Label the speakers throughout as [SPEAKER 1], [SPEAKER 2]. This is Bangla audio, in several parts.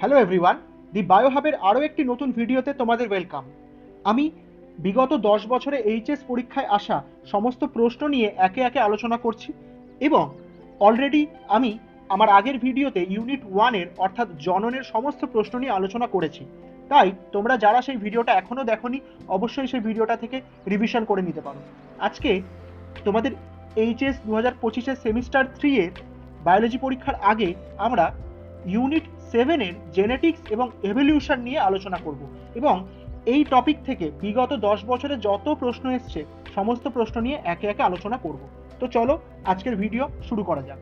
[SPEAKER 1] হ্যালো এভরিওয়ান দি বায়োহাবের আরও একটি নতুন ভিডিওতে তোমাদের ওয়েলকাম আমি বিগত দশ বছরে এইচএস পরীক্ষায় আসা সমস্ত প্রশ্ন নিয়ে একে একে আলোচনা করছি এবং অলরেডি আমি আমার আগের ভিডিওতে ইউনিট ওয়ানের অর্থাৎ জননের সমস্ত প্রশ্ন নিয়ে আলোচনা করেছি। তাই তোমরা যারা সেই ভিডিওটা এখনও দেখোনি, অবশ্যই সেই ভিডিওটা থেকে রিভিশন করে নিতে পারো। আজকে তোমাদের এইচএস দু হাজার পঁচিশের সেমিস্টার থ্রি এর বায়োলজি পরীক্ষার আগে আমরা ইউনিট সেভেনের জেনেটিক্স এবং এভলিউশন নিয়ে আলোচনা করব এবং এই টপিক থেকে বিগত দশ বছরে যত প্রশ্ন এসছে, সমস্ত প্রশ্ন নিয়ে একে একে আলোচনা করব। তো চলো, আজকের ভিডিও শুরু করা যাক।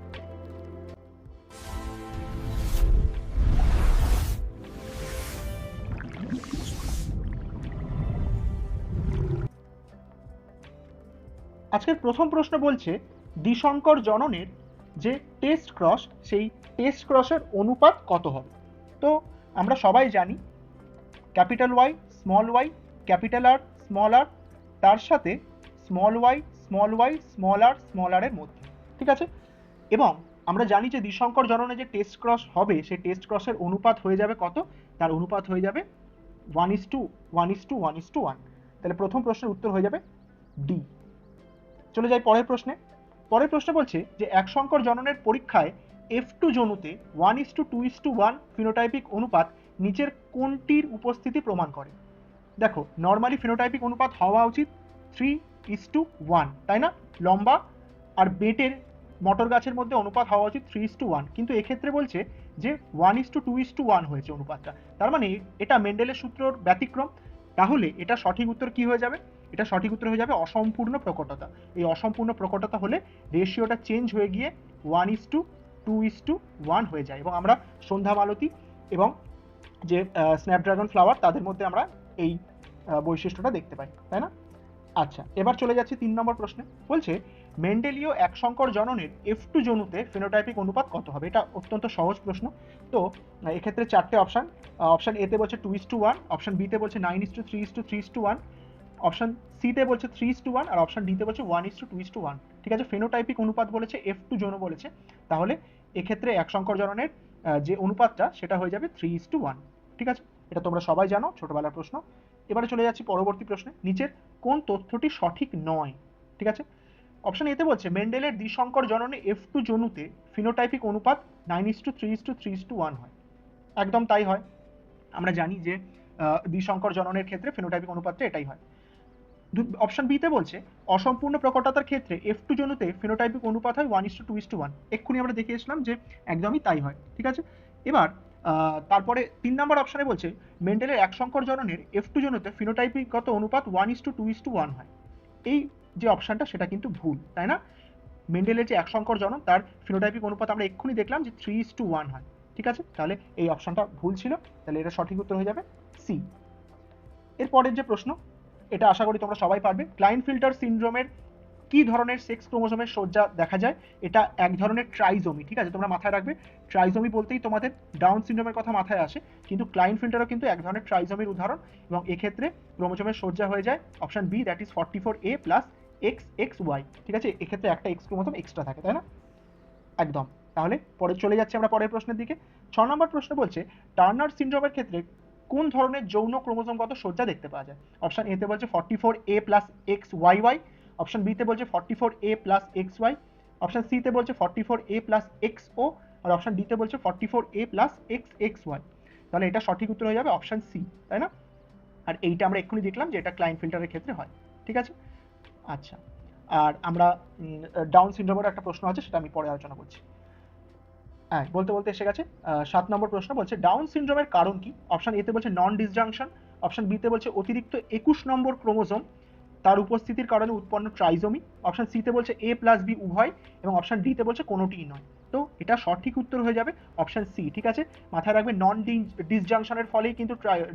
[SPEAKER 1] আজকের প্রথম প্রশ্ন বলছে, দ্বিশঙ্কর জননের যে টেস্ট ক্রস সেই টেস্ট ক্রসের অনুপাত কত হবে? তো আমরা সবাই জানি capital Y small Y capital R small R তার সাথে small Y small Y small R small R এর মধ্যে, ঠিক আছে? এবং আমরা জানি যে দ্বিশঙ্কর জননে যে টেস্ট ক্রস হবে, সেই টেস্ট ক্রসের অনুপাত হয়ে যাবে কত? তার অনুপাত হয়ে যাবে one is to one is to one is to one তাহলে প্রথম প্রশ্নের উত্তর হয়ে যাবে ডি চলে যাই পরের প্রশ্নে। পরের প্রশ্ন বলছে যে এক সংকর জননের পরীক্ষায় F two জনুতে one is to two is to one phenotypic অনুপাত নিচের কোনটির উপস্থিতি প্রমাণ করে? দেখো নর্মালি ফিনোটাইপিক অনুপাত হওয়া উচিত থ্রি ইস টু ওয়ান তাই না? লম্বা আর বেটের মটর গাছের মধ্যে অনুপাত হওয়া উচিত থ্রি ইস টু ওয়ান কিন্তু এক্ষেত্রে বলছে যে one is to two is to one হয়েছে অনুপাতটা। তার মানে এটা মেন্ডেলের সূত্রর ব্যতিক্রম। তাহলে এটা সঠিক উত্তর কি হয়ে যাবে? এটা সঠিক উত্তর হয়ে যাবে অসম্পূর্ণ প্রকটতা। এই অসম্পূর্ণ প্রকটতা হলে রেশিওটা চেঞ্জ হয়ে গিয়ে one is to two is to one হয়ে যায়। এবং আমরা সন্ধ্যা মালতী এবং যে স্ন্যাপড্রাগন ফ্লাওয়ার তাদের মধ্যে আমরা এই বৈশিষ্ট্যটা দেখতে পাই। তাই না? আচ্ছা এবার চলে যাচ্ছে তিন নম্বর প্রশ্নে। বলছে, মেন্ডেলীয় এক সংকর জননের এফ টু জনুতে ফিনোটাইপিক অনুপাত কত হবে? এটা অত্যন্ত সহজ প্রশ্ন। তো এক্ষেত্রে চারটে অপশান অপশান এতে বলছে two is to one option বিতে বলছে nine is to three is to three is to one option সিতে বলছে থ্রি ইস টু ওয়ান আর অপশন ডিতে বলছে one is to two is to one ঠিক আছে? ফেনোটাইপিক অনুপাত বলেছে এফ টু জনও বলেছে। তাহলে এক্ষেত্রে এক সংকর জননের যে অনুপাতটা, সেটা হয়ে যাবে থ্রি ইস টু ওয়ান ঠিক আছে? এটা তোমরা সবাই জানো, ছোটবেলার প্রশ্ন। এবারে চলে যাচ্ছি পরবর্তী প্রশ্নে। নিচের কোন তথ্যটি সঠিক নয়? ঠিক আছে? অপশন এতে বলছে মেন্ডেলের দ্বিসংকর জননে এফ টু জনুতে ফিনোটাইপিক অনুপাত nine is to three is to three is to one হয়। একদম তাই হয়। আমরা জানি যে দ্বিসংকর জননের ক্ষেত্রে ফিনোটাইপিক অনুপাতটা এটাই হয়। অপশন বিতে বলছে, অসম্পূর্ণ প্রকটতার ক্ষেত্রে এফ টু জনুতে ফিনোটাইপিক অনুপাত হয় one is to two is to one এক্ষুনি আমরা দেখে এসলাম যে একদমই তাই হয়, ঠিক আছে? এবার তারপরে তিন নম্বর অপশানে বলছে মেন্ডেলের এক সংকর জননের এফ টু জনুতে ফিনোটাইপিকগত অনুপাত one is to two is to one হয়। এই যে অপশানটা সেটা কিন্তু ভুল, তাই না? মেন্ডেলের যে এক সংকর জনন, তার ফিনোটাইপিক অনুপাত আমরা এক্ষুনি দেখলাম যে থ্রি ইস টু ওয়ান হয়, ঠিক আছে? তাহলে এই অপশানটা ভুল ছিল, তাহলে এটা সঠিক উত্তর হয়ে যাবে সি এরপরের যে প্রশ্ন এটা আশা করি তোমরা সবাই পারবে। ক্লাইন ফিল্টার সিনড্রোমের কি ধরনের সেক্স ক্রোমোজোমের সজ্জা দেখা যায়, এটা এক ধরনের ট্রাইজোমি ঠিক আছে? তোমরা মাথায় রাখবে ট্রাইজোমি বলতেই তোমাদের ডাউন সিনড্রোমের কথা মাথায় আসে, কিন্তু ক্লাইন ফিল্টারও কিন্তু এক ধরনের ট্রাইজোমির উদাহরণ এবং এক্ষেত্রে ক্রোমোজোমের সজ্জা হয়ে যায় option B that is forty four A plus X X Y ঠিক আছে? এক্ষেত্রে একটা এক্স ক্রোমোজোম এক্সট্রা থাকে, তাই না? একদম। তাহলে পরে চলে যাচ্ছে আমরা পরের প্রশ্নের দিকে। ছ নম্বর প্রশ্ন বলছে টার্নার সিনড্রোমের ক্ষেত্রে কোন ধরনের যৌন ক্রোমোজোমগত সজ্জা দেখতে পাওয়া যায়? অপশন এতে বলছে forty four A plus X Y Y option বিতে বলছে forty four A plus X Y option সিতে বলছে forty four A plus X O R option ডিতে বলছে forty four A plus X X Y তাহলে এটা সঠিক উত্তর হয়ে যাবে অপশন সি তাই না? আর এইটা আমরা এক্ষুনি দেখলাম যে এটা ক্লাইন ফিল্টারের ক্ষেত্রে হয়, ঠিক আছে? আচ্ছা আর আমরা ডাউন সিনড্রোমের একটা প্রশ্ন আছে, সেটা আমি পরে আলোচনা করছি। হ্যাঁ বলতে বলতে এসে গেছে। সাত নম্বর প্রশ্ন বলছে ডাউন সিনড্রোমের কারণ কি? অপশন এতে বলছে নন ডিসজাংশন অপশন বিতে বলছে অতিরিক্ত একুশ নম্বর ক্রোমোজোম, তার উপস্থিতির কারণে উৎপন্ন ট্রাইজোমি অপশন সিতে বলছে এ প্লাস বি উভয়, এবং অপশন ডিতে বলছে কোনোটিই নয়। তো এটা সঠিক উত্তর হয়ে যাবে অপশন সি ঠিক আছে? মাথায় রাখবে নন ডিসজাংশনের ফলেই কিন্তু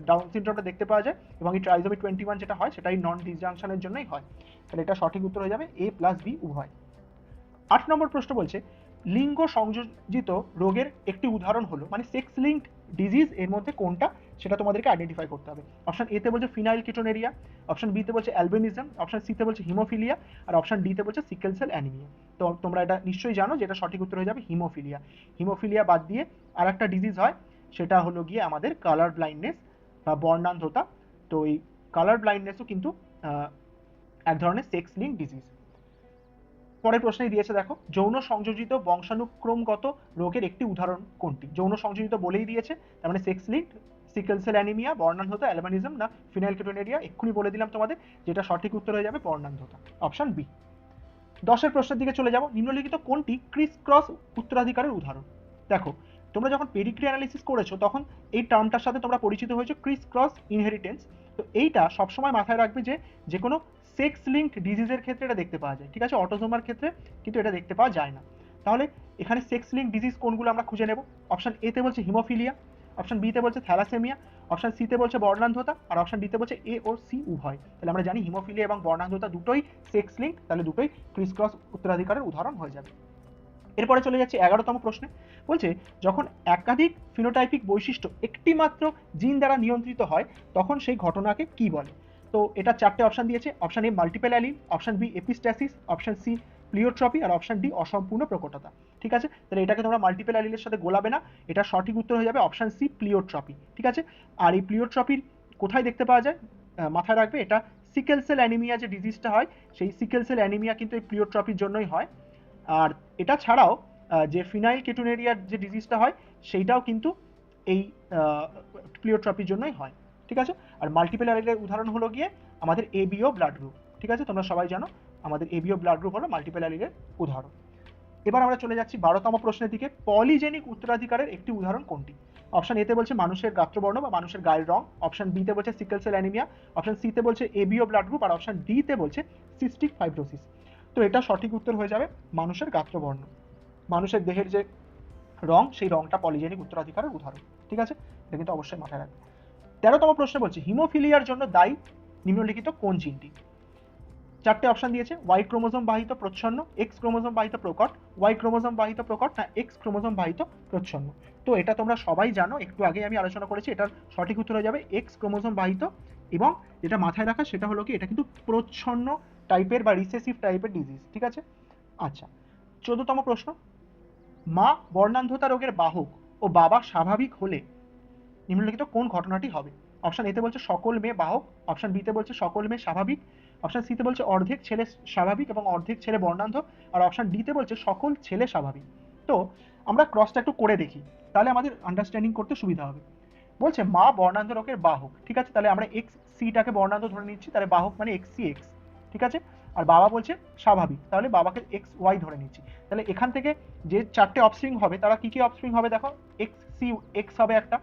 [SPEAKER 1] ডাউন সিনড্রোমটা দেখতে পাওয়া যায়, এবং এই ট্রাইজোমি টোয়েন্টি ওয়ান যেটা হয়, সেটাই নন ডিসজাংশনের জন্যই হয়। তাহলে এটা সঠিক উত্তর হয়ে যাবে এ প্লাস বি উভয়। আট নম্বর প্রশ্ন বলছে লিঙ্গ সংযোজিত রোগের একটি উদাহরণ হলো মানে সেক্স লিঙ্ক ডিজিজ এর মধ্যে কোনটা, সেটা তোমাদেরকে আইডেন্টিফাই করতে হবে। অপশন এতে বলছে ফিনাইল কিটোনেরিয়া অপশন বিতে বলছে অ্যালবেনিজম অপশন সিতে বলছে হিমোফিলিয়া আর অপশন ডিতে বলছে সিকেল সেল অ্যানিমিয়া তো তোমরা এটা নিশ্চয়ই জানো যে এটা সঠিক উত্তর হয়ে যাবে হিমোফিলিয়া হিমোফিলিয়া বাদ দিয়ে আর একটা ডিজিজ হয়, সেটা হলো গিয়ে আমাদের কালার ব্লাইন্ডনেস বা বর্ণান্ধতা। তো এই কালার ব্লাইন্ডনেসও কিন্তু এক ধরনের সেক্স লিঙ্ক ডিজিজ পরের প্রশ্নেই দিয়েছে, দেখো, যৌন সংযোজিত বংশানুক্রমগত রোগের একটি উদাহরণ কোনটি? যৌন সংযোজিত বলেই দিয়েছে, তার মানে sex link sickle cell anaemia বর্ণান্ধতা albinism না ফিনাইলকেটোনেরিয়া এক্ষুনি বলে দিলাম তোমাদের, যেটা সঠিক উত্তর হয়ে যাবে বর্ণান্ধতা। অপশন বি দশের প্রশ্নের দিকে চলে যাব, নিম্নলিখিত কোনটি ক্রিস ক্রস উত্তরাধিকারের উদাহরণ? দেখো, তোমরা যখন পেডিগ্রি অ্যানালিসিস করেছ, তখন এই টার্মটার সাথে তোমরা পরিচিত হয়েছো ক্রিস ক্রস ইনহেরিটেন্স তো এইটা সবসময় মাথায় রাখবে যে যে কোনো সেক্স লিঙ্কড ডিজিজের ক্ষেত্রে এটা দেখতে পাওয়া যায়, ঠিক আছে? অটোজোমার ক্ষেত্রে কিন্তু এটা দেখতে পাওয়া যায় না। তাহলে এখানে সেক্স লিঙ্ক ডিজিজ কোনগুলো আমরা খুঁজে নেব? অপশন এতে বলছে হিমোফিলিয়া অপশন বিতে বলছে থ্যালাসেমিয়া অপশন সিতে বলছে বর্ণান্ধতা, আর অপশন ডিতে বলছে এ ও সি উভয়। তাহলে আমরা জানি হিমোফিলিয়া এবং বর্ণান্ধতা দুটোই সেক্স লিঙ্ক তাহলে দুটোই ক্রিস ক্রস উত্তরাধিকারের উদাহরণ হয়ে যাবে। এরপরে চলে যাচ্ছে এগারোতম প্রশ্নে। বলছে, যখন একাধিক ফিনোটাইপিক বৈশিষ্ট্য একটি মাত্র জিন দ্বারা নিয়ন্ত্রিত হয়, তখন সেই ঘটনাকে কি বলে? তো এটা চারটে অপশন দিয়েছে। Option A multiple allele option B epistasis option C pleiotropy R option D অসম্পূর্ণ প্রকটতা। ঠিক আছে? তাহলে এটাকে তোমরা মাল্টিপল অ্যালিনের সাথে গোলাবে না। এটা সঠিক উত্তর হয়ে যাবে অপশন সি প্লিওট্রপি ঠিক আছে? আর এই প্লিওট্রপির কোথায় দেখতে পাওয়া যায়? মাথায় রাখবে, এটা সিকেল সেল অ্যানিমিয়া যে ডিজিজটা হয়, সেই সিকেল সেল অ্যানিমিয়া কিন্তু এই প্লিওট্রপির জন্যই হয়। আর এটা ছাড়াও যে ফিনাইল কেটুনেরিয়ার যে ডিজিজটা হয়, সেইটাও কিন্তু এই প্লিওট্রপির জন্যই হয়। ঠিক আছে? আর মাল্টিপল অ্যালিলের উদাহরণ হলো গিয়ে আমাদের এবিও ব্লাড গ্রুপ ঠিক আছে? তোমরা সবাই জানো, আমাদের এবিও ব্লাড গ্রুপ হলো মাল্টিপল অ্যালিলের উদাহরণ। এবার আমরা চলে যাচ্ছি বারোতম প্রশ্নের দিকে পলিজেনিক উত্তরাধিকারের একটি উদাহরণ কোনটি? অপশন এতে বলছে মানুষের গাত্রবর্ণ বা মানুষের গায়ের রং। অপশন বিতে বলছে সিকেল সেল অ্যানিমিয়া অপশন সিতে বলছে এবিও ব্লাড গ্রুপ আর অপশন ডিতে বলছে সিস্টিক ফাইব্রোসিস তো এটা সঠিক উত্তর হয়ে যাবে মানুষের গাত্রবর্ণ। মানুষের দেহের যে রং, সেই রংটা পলিজেনিক উত্তরাধিকারের উদাহরণ। ঠিক আছে? এটা কিন্তু অবশ্যই মাথায় রাখবে। তেরোতম প্রশ্ন বলছে, হিমোফিলিয়ার জন্য দায়ী নিম্নলিখিত কোন জিনটি? চারটে অপশন দিয়েছে, ওয়াই ক্রোমোজোম বাহিত প্রচ্ছন্ন, এক্স ক্রোমোজোম বাহিত প্রকট, ওয়াই ক্রোমোজোম বাহিত প্রকট না এক্স ক্রোমোজোম বাহিত প্রচ্ছন্ন। তো এটা তোমরা সবাই জানো, একটু আগে আমি আলোচনা করেছি, এটার সঠিক উত্তর হয়ে যাবে এক্স ক্রোমোজোম বাহিত এবং যেটা মাথায় রাখা সেটা হলো কি, এটা কিন্তু প্রচ্ছন্ন টাইপের বা রিসেসিভ টাইপের ডিজিজ ঠিক আছে? আচ্ছা চোদ্দতম প্রশ্ন, মা বর্ণান্ধতা রোগের বাহক ও বাবা স্বাভাবিক হলে নিম্নলিখিত কোন ঘটনাটি হবে? অপশন এতে বলছে সকল মেয়ে বাহক অপশন বিতে বলছে সকল মেয়ে স্বাভাবিক অপশন সিতে বলছে অর্ধেক ছেলে স্বাভাবিক এবং অর্ধেক ছেলে বর্ণান্ধ, আর অপশন ডিতে বলছে সকল ছেলে স্বাভাবিক। তো আমরা ক্রসটা একটু করে দেখি, তাহলে আমাদের আন্ডারস্ট্যান্ডিং করতে সুবিধা হবে। বলছে মা বর্ণান্ধ রোগের বাহক, ঠিক আছে? তাহলে আমরা এক্স সিটাকে বর্ণান্ধ ধরে নিচ্ছি, তাহলে বাহক মানে এক্স সি এক্স ঠিক আছে? আর বাবা বলছে স্বাভাবিক, তাহলে বাবাকে এক্স ওয়াই ধরে নিচ্ছি। তাহলে এখান থেকে যে চারটে অপস্প্রিং হবে, তারা কি কি অপস্প্রিং হবে দেখো? এক্স সি এক্স হবে একটা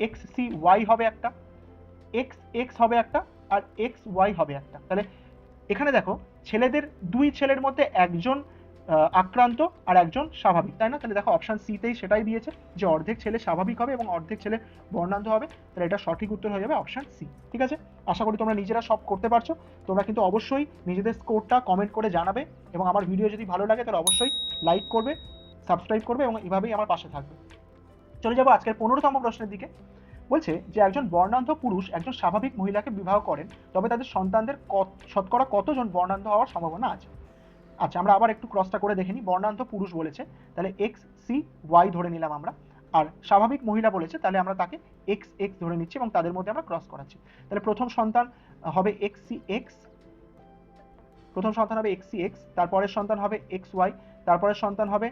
[SPEAKER 1] এক্স সি ওয়াই হবে একটা এক্স এক্স হবে একটা, আর এক্স ওয়াই হবে একটা। তাহলে এখানে দেখো, ছেলেদের দুই ছেলের মধ্যে একজন আক্রান্ত আর একজন স্বাভাবিক, তাই না? তাহলে দেখো অপশন সিতেই সেটাই দিয়েছে যে অর্ধেক ছেলে স্বাভাবিক হবে এবং অর্ধেক ছেলে বর্ণান্ধ হবে। তাহলে এটা সঠিক উত্তর হয়ে যাবে অপশন সি ঠিক আছে? আশা করি তোমরা নিজেরা সব করতে পারছ। তোমরা কিন্তু অবশ্যই নিজেদের স্কোরটা কমেন্ট করে জানাবে এবং আমার ভিডিও যদি ভালো লাগে তাহলে অবশ্যই লাইক করবে সাবস্ক্রাইব করবে এবং এভাবেই আমার পাশে থাকবে। চলে যাব আজকের পনেরোতম প্রশ্নের দিকে। বলছে যে একজন বর্ণান্ধ পুরুষ একজন স্বাভাবিক মহিলাকে বিবাহ করেন, তবে তাদের সন্তানদের শতকরা কতজন বর্ণান্ধ হওয়ার সম্ভাবনা আছে? আচ্ছা আমরা আবার একটু ক্রসটা করে দেখে নিই বর্ণান্ধ পুরুষ বলেছে, তাহলে এক্স সি ওয়াই ধরে নিলাম আমরা। আর স্বাভাবিক মহিলা বলেছে, তাহলে আমরা তাকে এক্স এক্স ধরে নিচ্ছি এবং তাদের মধ্যে আমরা ক্রস করাচ্ছি। তাহলে প্রথম সন্তান হবে এক্স সি এক্স প্রথম সন্তান হবে এক্স সি এক্স তারপরের সন্তান হবে এক্স ওয়াই তারপরের সন্তান হবে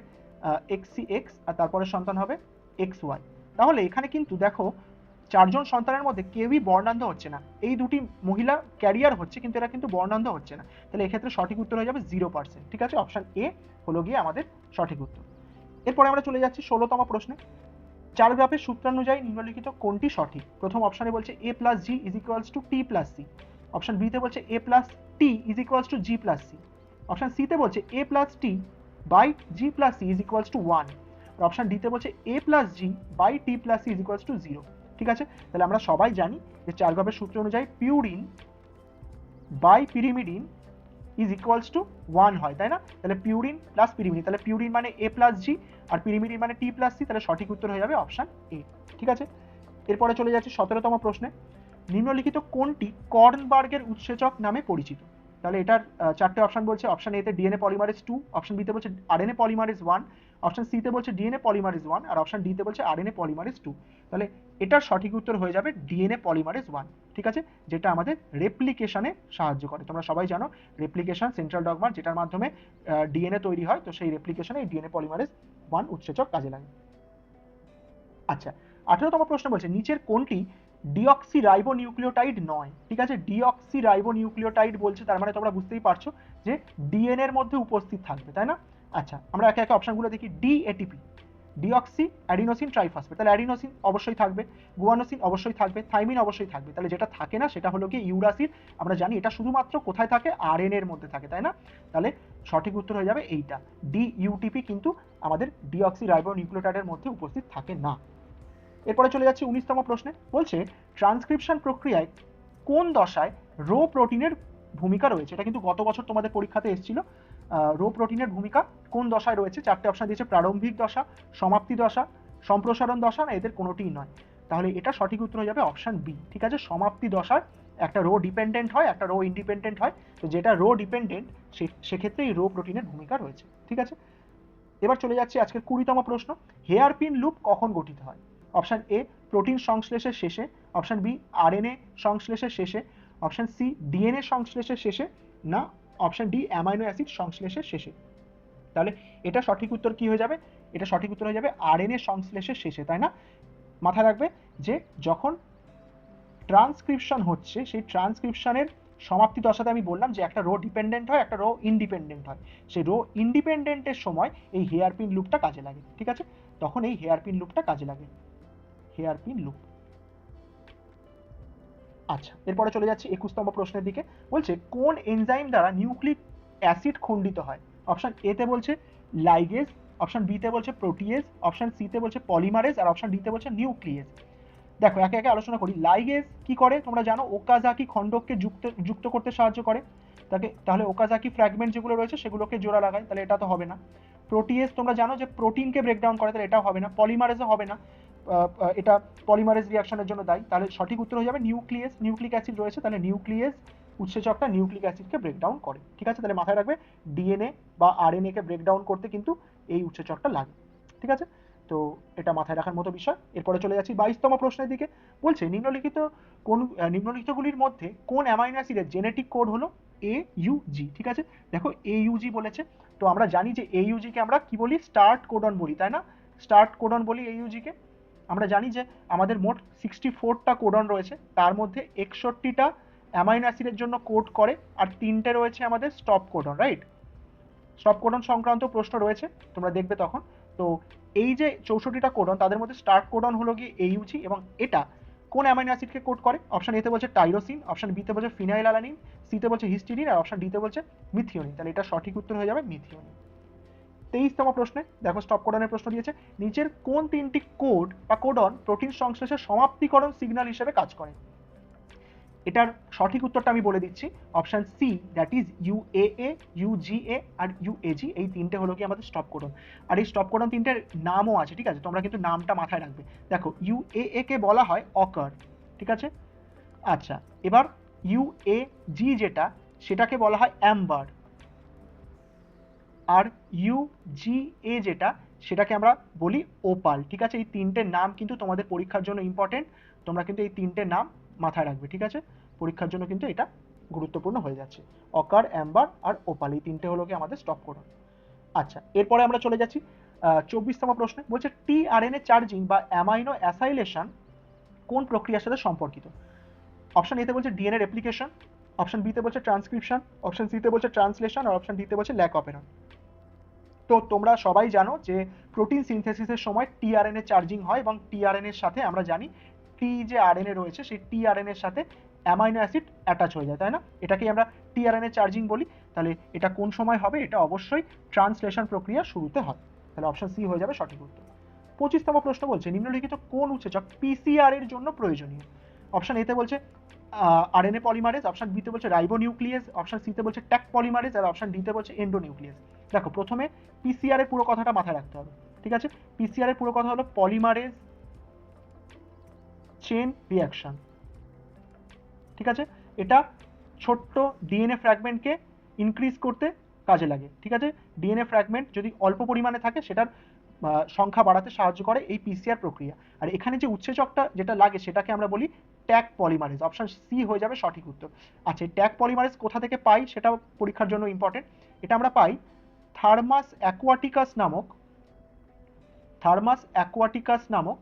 [SPEAKER 1] এক্স সি এক্স আর তারপরের সন্তান হবে এক্স ওয়াই তাহলে এখানে কিন্তু দেখো, চারজন সন্তানের মধ্যে কেউই বর্ণান্ধ হচ্ছে না। এই দুটি মহিলা ক্যারিয়ার হচ্ছে, কিন্তু এরা কিন্তু বর্ণান্ধ হচ্ছে না। তাহলে এক্ষেত্রে সঠিক উত্তর হয়ে যাবে জিরো পার্সেন্ট ঠিক আছে? অপশন এ হলো গিয়ে আমাদের সঠিক উত্তর। এরপরে আমরা চলে যাচ্ছি ষোলোতম প্রশ্নে। চার গ্রাফের সূত্রানুযায়ী নিম্নলিখিত কোনটি সঠিক? প্রথম অপশানে বলছে A plus G is equals to T plus C option বিতে বলছে A plus T is equals to G plus C option সিতে বলছে A plus T by G plus C is equals to one option ডিতে বলছে A plus G by T plus C is equals to zero ঠিক আছে? তাহলে আমরা সবাই জানি যে চার গ্রাফের সূত্র অনুযায়ী purine by pyrimidine is equals to one হয়, তাই না? তাহলে পিউরিন প্লাস পিরিমিডিন তাহলে পিউরিন মানে A plus G R pyrimidine মানে টি প্লাস সি তাহলে সঠিক উত্তর হয়ে যাবে অপশন এ ঠিক আছে? এরপরে চলে যাচ্ছে সতেরোতম প্রশ্নে। নিম্নলিখিত কোনটি কর্নবার্গের উৎসেচক নামে পরিচিত? তাহলে এটার চারটে অপশন বলছে। অপশন এতে ডিএনএ পলিমারেজ টু অপশন বিতে বলছে আরএনএ পলিমারেজ ওয়ান অপশন সিতে বলছে ডিএনএ পলিমারেজ ওয়ান আর অপশন ডিতে বলছে আরএনএ পলিমারেজ টু তাহলে এটার সঠিক উত্তর হয়ে যাবে ডিএনএ পলিমারেজ ওয়ান ঠিক আছে? যেটা আমাদের রেপ্লিকেশনে সাহায্য করে। তোমরা সবাই জানো রেপ্লিকেশন সেন্ট্রাল ডগমার যেটার মাধ্যমে ডিএনএ তৈরি হয়, তো সেই রেপ্লিকেশনে এই ডিএনএ পলিমারেজ ওয়ান উৎসেচক কাজে লাগে। আচ্ছা আঠেরোতম প্রশ্ন বলছে, নিচের কোনটি ডিঅক্সি রাইবো নিউক্লিওটাইড নয়? ঠিক আছে? ডিঅক্সি রাইবো নিউক্লিওটাইড বলছে, তার মানে তোমরা বুঝতেই পারছ যে ডিএনএর মধ্যে উপস্থিত থাকবে, তাই না? আচ্ছা আমরা একে একে অপশনগুলো দেখি D ATP deoxy adenosine triphosphate তাহলে অ্যাডিনোসিন অবশ্যই থাকবে গুয়ানোসিন অবশ্যই থাকবে থাইমিন অবশ্যই থাকবে, তাহলে যেটা থাকে না সেটা হলো কি ইউরাসিন আমরা জানি এটা শুধুমাত্র কোথায় থাকে? আরএনএ এর মধ্যে থাকে, তাই না? তাহলে সঠিক উত্তর হয়ে যাবে এইটা ডি ইউটিপি কিন্তু আমাদের ডিঅক্সি রাইবো নিউক্লিওটাইডের মধ্যে উপস্থিত থাকে না। এরপরে চলে যাচ্ছি উনিশতম প্রশ্নে, বলছে ট্রান্সক্রিপশন প্রক্রিয়ায় কোন দশায় রো প্রোটিনের ভূমিকা রয়েছে? এটা কিন্তু গত বছর তোমাদের পরীক্ষাতে এসেছিল রো প্রোটিনের ভূমিকা কোন দশায় রয়েছে? চারটে অপশন দিয়েছে, প্রারম্ভিক দশা, সমাপ্তি দশা, সম্প্রসারণ দশা, না এদের কোনোটিই নয়। তাহলে এটা সঠিক উত্তর হয়ে যাবে অপশান বি ঠিক আছে? সমাপ্তি দশায় একটা রো ডিপেন্ডেন্ট হয়, একটা রো ইন্ডিপেন্ডেন্ট হয়। তো যেটা রো ডিপেন্ডেন্ট সেক্ষেত্রে এই রো প্রোটিনের ভূমিকা রয়েছে। ঠিক আছে? এবার চলে যাচ্ছে আজকের কুড়িতম প্রশ্ন। হেয়ার পিন লুপ কখন গঠিত হয়? অপশান এ প্রোটিন সংশ্লেষের শেষে। অপশান বি আরএনএ সংশ্লেষের শেষে। অপশান সি ডিএনএ সংশ্লেষের শেষে। না অপশন ডি, অ্যামাইনো অ্যাসিড সংশ্লেষের শেষে। তাহলে এটা সঠিক উত্তর কি হয়ে যাবে? এটা সঠিক উত্তর হয়ে যাবে আরএনএ সংশ্লেষের শেষে, তাই না? মাথায় রাখবে যে যখন ট্রান্সক্রিপশন হচ্ছে, সেই ট্রান্সক্রিপশনের সমাপ্তি দশাতে আমি বললাম যে একটা রো ডিপেন্ডেন্ট হয়, একটা রো ইন্ডিপেন্ডেন্ট হয়। সেই রো ইন্ডিপেন্ডেন্টের সময় এই হেয়ারপিন লুপটা কাজে লাগে, ঠিক আছে? তখন এই হেয়ারপিন লুপটা কাজে লাগে। Hairpin loop. আচ্ছা এরপরে চলে যাচ্ছি একুশতম প্রশ্নের দিকে। বলছে, কোন এনজাইম দ্বারা নিউক্লিক অ্যাসিড খণ্ডিত হয়? অপশন এতে বলছে লাইগেজ অপশন বিতে বলছে প্রোটিয়েজ অপশন সিতে বলছে পলিমারেজ আর অপশন ডিতে বলছে নিউক্লিয়েজ দেখো, একে একে আলোচনা করি। লাইগেজ কি করে? তোমরা জানো ওকাজাকি খণ্ডককে যুক্ত যুক্ত করতে সাহায্য করে। তাকে, তাহলে ওকাজাকি ফ্র্যাগমেন্ট যেগুলো রয়েছে, সেগুলোকে জোড়া লাগায় তাহলে এটা তো হবে না। প্রোটিয়েজ তোমরা জানো যে প্রোটিনকে ব্রেকডাউন করে, তাহলে এটাও হবে না। পলিমারেজও হবে না। এটা পলিমারেজ রিয়াকশনের জন্য দায়ী। তাহলে সঠিক উত্তর হয়ে যাবে নিউক্লিয়াস নিউক্লিক অ্যাসিড রয়েছে। তাহলে নিউক্লিয়াস উৎসেচকটা নিউক্লিক অ্যাসিডকে ব্রেকডাউন করে। ঠিক আছে? তাহলে মাথায় রাখবে ডিএনএ বা আরএনএ কে ব্রেকডাউন করতে কিন্তু এই উৎসেচকটা লাগে। ঠিক আছে? তো এটা মাথায় রাখার মতো বিষয়। এরপরে চলে যাচ্ছি বাইশতম প্রশ্নের দিকে। বলছে, নিম্নলিখিত কোন নিম্নলিখিতগুলির মধ্যে কোন অ্যামাইনো অ্যাসিডের জেনেটিক কোড হলো এ ইউজি ঠিক আছে? দেখো এ ইউজি বলেছে। তো আমরা জানি যে এ ইউজিকে আমরা কি বলি? স্টার্ট কোডন বলি, তাই না? স্টার্ট কোডন বলি এ ইউজিকে আমরা জানি যে আমাদের মোট সিক্সটি ফোরটা কোডন রয়েছে, তার মধ্যে একষট্টিটা অ্যামাইনো অ্যাসিডের জন্য কোড করে, আর তিনটে রয়েছে আমাদের stop codon right stop codon সংক্রান্ত প্রশ্ন রয়েছে, তোমরা দেখবে তখন। তো এই যে চৌষট্টিটা কোডন তাদের মধ্যে স্টার্ট কোডন হলো গিয়ে এইউজি এবং এটা কোন অ্যামাইনো অ্যাসিডকে কোড করে? অপশন এতে বলছে টাইরোসিন অপশন বিতে বলছে ফিনাইল অ্যালানিন সিতে বলছে হিস্টিডিন আর অপশন ডিতে বলছে মিথিওনিন তাহলে এটা সঠিক উত্তর হয়ে যাবে মিথিওনিন তেইশতম প্রশ্নে, দেখো স্টপ কোডনের প্রশ্ন দিয়েছে, নিচের কোন তিনটি কোড বা কোডন প্রোটিন সংশ্লেষের সমাপ্তিকরণ সিগন্যাল হিসেবে কাজ করে? এটার সঠিক উত্তরটা আমি বলে দিচ্ছি option C that is UAA UGA R U UAG এই তিনটে হলো কি আমাদের স্টপ কোডন আর এই স্টপ কোডন তিনটের নামও আছে, ঠিক আছে? তোমরা কিন্তু নামটা মাথায় রাখবে। দেখো ইউএএ কে বলা হয় অকার ঠিক আছে? আচ্ছা এবার ইউএজি যেটা, সেটাকে বলা হয় অ্যাম্বার আর ইউজিএ যেটা, সেটাকে আমরা বলি ওপাল ঠিক আছে? এই তিনটের নাম কিন্তু তোমাদের পরীক্ষার জন্য ইম্পর্টেন্ট তোমরা কিন্তু এই তিনটে নাম মাথায় রাখবে, ঠিক আছে? পরীক্ষার জন্য কিন্তু এটা গুরুত্বপূর্ণ হয়ে যাচ্ছে। অকার অ্যাম্বার আর ওপাল এই তিনটে হলো কি আমাদের স্টপ কোডন আচ্ছা এরপরে আমরা চলে যাচ্ছি চব্বিশতম প্রশ্নে। বলছে T R N A charging বা অ্যামাইনো অ্যাসাইলেশন কোন প্রক্রিয়ার সাথে সম্পর্কিত? অপশন এতে বলছে ডিএনএ রেপ্লিকেশন অপশন বিতে বলছে ট্রান্সক্রিপশন অপশন সিতে বলছে ট্রান্সলেশন আর অপশন ডিতে বলছে ল্যাক অপেরন তো তোমরা সবাই জানো যে প্রোটিন সিনথেসিসের সময় টিআরএনএ চার্জিং হয় এবং টিআরএনএর সাথে আমরা জানি টি যে আরএনএ রয়েছে, সেই টিআরএনএর সাথে অ্যামাইনো অ্যাসিড অ্যাটাচ হয়ে যায়, তাই না? এটাকেই আমরা টিআরএনএ চার্জিং বলি। তাহলে এটা কোন সময় হবে? এটা অবশ্যই ট্রান্সলেশন প্রক্রিয়া শুরুতে হয়। তাহলে অপশন সি হয়ে যাবে সঠিক উত্তর। পঁচিশতম প্রশ্ন বলছে, নিম্নলিখিত কোন উৎসেচক পিসিআর এর জন্য প্রয়োজনীয়? অপশন এতে বলছে আরএনএ পলিমারেজ অপশন বিতে বলছে রাইবো নিউক্লিয়াস অপশন সিতে বলছে ট্যাক পলিমারেজ আর অপশন ডিতে বলছে এন্ডো নিউক্লিয়াস দেখো, প্রথমে পিসিআর এর পুরো কথাটা মাথায় রাখতে হবে, ঠিক আছে? পিসিআর এর পুরো কথা হলো পলিমারেজ চেন রিয়াকশন ঠিক আছে? এটা ছোট্ট ডিএনএ ফ্র্যাগমেন্টকে ইনক্রিজ করতে কাজে লাগে, ঠিক আছে? ডিএনএ ফ্র্যাগমেন্ট যদি অল্প পরিমাণে থাকে, সেটার সংখ্যা বাড়াতে সাহায্য করে এই পিসিআর প্রক্রিয়া। আর এখানে যে উৎসেচকটা যেটা লাগে, সেটাকে আমরা বলি ট্যাগ পলিমারেজ অপশন সি হয়ে যাবে সঠিক উত্তর। আচ্ছা ট্যাগ পলিমারেজ কোথা থেকে পাই, সেটাও পরীক্ষার জন্য ইম্পর্টেন্ট এটা আমরা পাই থার্মাস অ্যাকোয়াটিকাস নামক, থার্মাস অ্যাকোয়াটিকাস নামক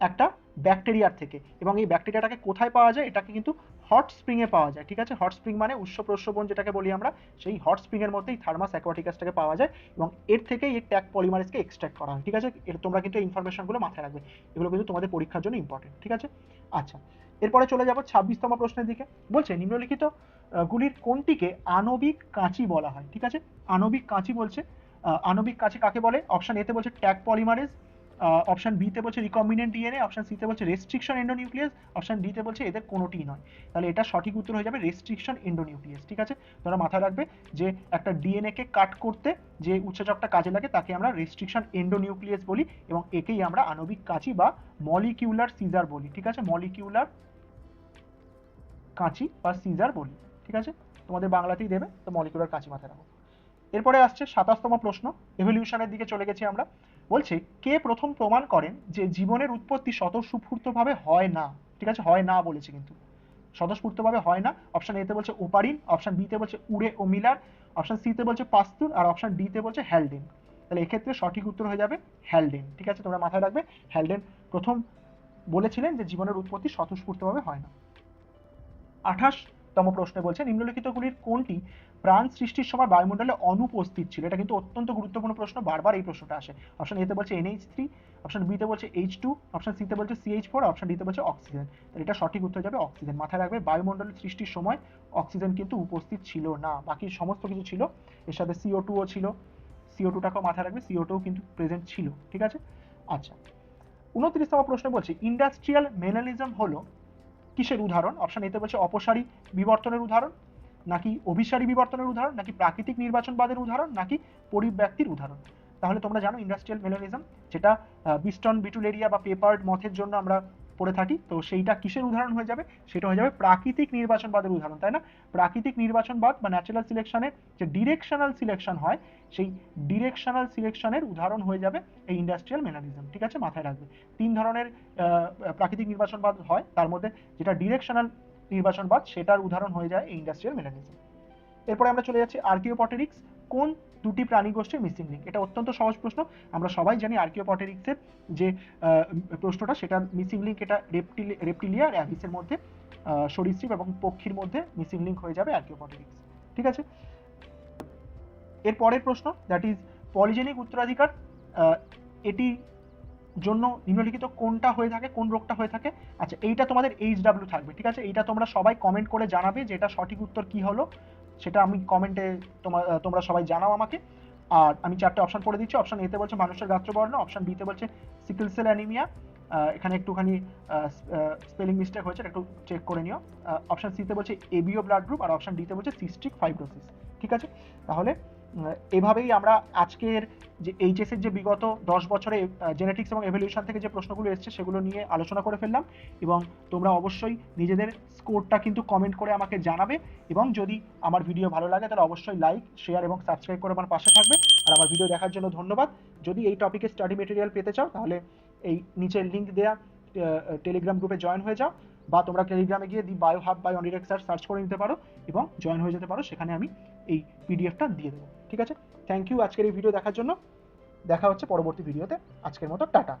[SPEAKER 1] একটা ব্যাকটেরিয়ার থেকে। এবং এই ব্যাকটেরিয়াটাকে কোথায় পাওয়া যায়? এটাকে কিন্তু হট স্প্রিংয়ে পাওয়া যায়, ঠিক আছে? হট স্প্রিং মানে উৎস প্রস্রবণ যেটাকে বলি আমরা, সেই হট স্প্রিংয়ের মধ্যেই থার্মাস অ্যাকোয়াটিকাসটাকে পাওয়া যায় এবং এর থেকেই এই ট্যাগ পলিমারেজকে এক্সট্রাক্ট করা হয়, ঠিক আছে? এর তোমরা কিন্তু ইনফরমেশনগুলো মাথায় রাখবে। এগুলো কিন্তু তোমাদের পরীক্ষার জন্য ইম্পর্টেন্ট ঠিক আছে? আচ্ছা এরপরে চলে যাব ছাব্বিশতম প্রশ্নের দিকে। বলছে, নিম্নলিখিত গুলির কোনটিকে আণবিক কাঁচি বলা হয়? ঠিক আছে? আণবিক কাঁচি বলছে আণবিক কাঁচি কাকে বলে? অপশন এতে বলছে ট্যাগ পলিমারেজ অপশন বিতে বলছে রিকম্বিনেন্ট ডিএনএ অপশন সিতে বলছে রেস্ট্রিকশন এন্ডোনিউক্লিয়াস অপশন ডিতে বলছে এদের কোনোটিই নয়। তাহলে এটা সঠিক উত্তর হয়ে যাবে রেস্ট্রিকশন এন্ডোনিউক্লিয়াস ঠিক আছে? তোমরা মাথায় রাখবে যে একটা ডিএনএ কে কাট করতে যে উৎসেচকটা কাজে লাগে তাকে আমরা রেস্ট্রিকশন এন্ডোনিউক্লিয়াস বলি এবং একেই আমরা আণবিক কাঁচি বা মলিকিউলার সিজার বলি, ঠিক আছে? মলিকিউলার কাঁচি বা সিজার বলি, ঠিক আছে? তোমাদের বাংলাতেই দেবে, তো মলিকুলার কাঁচি মাথায় রাখো। এরপরে আসছে সাতাশতম প্রশ্ন এভলিউশনের দিকে চলে গেছি আমরা। বলছে, কে প্রথম প্রমাণ করেন যে জীবনের উৎপত্তি স্বতঃস্ফূর্তভাবে হয় না? ঠিক আছে, হয় না বলেছে কিন্তু। স্বতঃস্ফূর্তভাবে হয় না অপশন এতে বলছে ওপারিন অপশন বিতে বলছে উড়ে ও মিলার অপশন সিতে বলছে পাস্তুর আর অপশন ডিতে বলছে হ্যালডেন। তাহলে এক্ষেত্রে সঠিক উত্তর হয়ে যাবে হ্যালডেন। ঠিক আছে, তোমরা মাথায় রাখবে, হ্যালডেন প্রথম বলেছিলেন যে জীবনের উৎপত্তি স্বতঃস্ফূর্তভাবে হয় না। আঠাশতম প্রশ্নে বলছে নিম্নলিখিতগুলির কোনটি প্রাণ সৃষ্টির সময় বায়ুমণ্ডলে অনুপস্থিত ছিল। এটা কিন্তু অত্যন্ত গুরুত্বপূর্ণ প্রশ্ন, বারবার এই প্রশ্নটা আসে। অপশন এতে বলছে এনএইচ থ্রি অপশন বিতে বলছে এইচ টু অপশন সিতে বলছে সিএইচ ফোর অপশন ডিতে বলছে অক্সিজেন তাহলে এটা সঠিক উত্তর যাবে অক্সিজেন মাথায় রাখবে বায়ুমণ্ডলের সৃষ্টির সময় অক্সিজেন কিন্তু উপস্থিত ছিল না। বাকি সমস্ত কিছু ছিল। এর সাথে সিও টুও ছিল। সিও টুটাকেও মাথায় রাখবে সিও টুও কিন্তু প্রেজেন্ট ছিল। ঠিক আছে? আচ্ছা। উনত্রিশতম প্রশ্ন বলছে ইন্ডাস্ট্রিয়াল মেনালিজম হলো কিসের উদাহরণ? অপশন এতে বলছে অপসারী বিবর্তনের উদাহরণ। নাকি অভিসারী বিবর্তনের উদাহরণ, নাকি প্রাকৃতিক নির্বাচনবাদের উদাহরণ, নাকি পরিব্যক্তির উদাহরণ? তাহলে তোমরা জানো ইন্ডাস্ট্রিয়াল মেলানিজম যেটা বিস্টন বিটুলেরিয়া বা পেপার্ড মথের জন্য আমরা পড়ে থাকি। তো সেইটা কিসের উদাহরণ হয়ে যাবে? সেটা হয়ে যাবে প্রাকৃতিক নির্বাচনবাদের উদাহরণ, তাই না? প্রাকৃতিক নির্বাচনবাদ বা ন্যাচারাল সিলেকশনের যে ডিরেকশনাল সিলেকশন হয়, সেই ডিরেকশনাল সিলেকশনের উদাহরণ হয়ে যাবে এই ইন্ডাস্ট্রিয়াল মেনালিজম ঠিক আছে? মাথায় রাখবে। তিন ধরনের প্রাকৃতিক নির্বাচনবাদ হয়। তার মধ্যে যেটা ডিরেকশনাল নির্বাচনবাদ সেটার উদাহরণ হয়ে যায় এই ইন্ডাস্ট্রিয়াল মেনালিজম এরপরে আমরা চলে যাচ্ছি আর্কিওপটেরিক্স কোন দুটি প্রাণী গোষ্ঠীর মিসিং লিঙ্ক এটা অত্যন্ত সহজ প্রশ্ন। আমরা সবাই জানি আর্কিওপটেরিক্সের যে প্রশ্নটা, সেটা মিসিং লিঙ্ক এটা রেপটিলি রেপটিলিয়া অ্যাভিসের মধ্যে সরীসৃপ এবং পক্ষীর মধ্যে মিসিং লিঙ্ক হয়ে যাবে আর্কিওপটেরিক্স ঠিক আছে? এর পরের প্রশ্ন দ্যাট ইজ পলিজেনিক উত্তরাধিকার এটি জন্য নিম্নলিখিত কোনটা হয়ে থাকে, কোন রোগটা হয়ে থাকে। আচ্ছা এইটা তোমাদের এইচ ডাব্লিউ থাকবে, ঠিক আছে? এইটা তোমরা সবাই কমেন্ট করে জানাবে যে এটা সঠিক উত্তর কি হলো। সেটা আমি কমেন্টে তোমার তোমরা সবাই জানাও আমাকে। আর আমি চারটে অপশন পড়ে দিচ্ছি। অপশন এতে বলছে মানুষের গাত্রবর্ণ অপশন বিতে বলছে সিকেল সেল অ্যানিমিয়া এখানে একটুখানি স্পেলিং মিস্টেক হয়েছে একটু চেক করে নিও। অপশন সিতে বলছে এবিও ব্লাড গ্রুপ আর অপশন ডিতে বলছে সিস্টিক ফাইব্রোসিস ঠিক আছে? তাহলে এভাবেই আমরা আজকের যে এইচএস এর যে বিগত দশ বছরে জেনেটিক্স এবং এভলিউশন থেকে যে প্রশ্নগুলো এসেছে সেগুলো নিয়ে আলোচনা করে ফেললাম এবং তোমরা অবশ্যই নিজেদের স্কোরটা কিন্তু কমেন্ট করে আমাকে জানাবে এবং যদি আমার ভিডিও ভালো লাগে তাহলে অবশ্যই লাইক শেয়ার এবং সাবস্ক্রাইব করে আমার পাশে থাকবে। আর আমার ভিডিও দেখার জন্য ধন্যবাদ। যদি এই টপিকে স্টাডি মেটেরিয়াল পেতে চাও তাহলে এই নিচের লিঙ্ক দেওয়া টেলিগ্রাম গ্রুপে জয়েন হয়ে যাও বা তোমরা টেলিগ্রামে গিয়ে the bio hub by Anirek sir search করে নিতে পারো এবং জয়েন হয়ে যেতে পারো। সেখানে আমি এই পিডিএফটা দিয়ে দেবো। ঠিক আছে? থ্যাংক ইউ আজকের এই ভিডিও দেখার জন্য। দেখা হচ্ছে পরবর্তী ভিডিওতে আজকের মতো টাটা।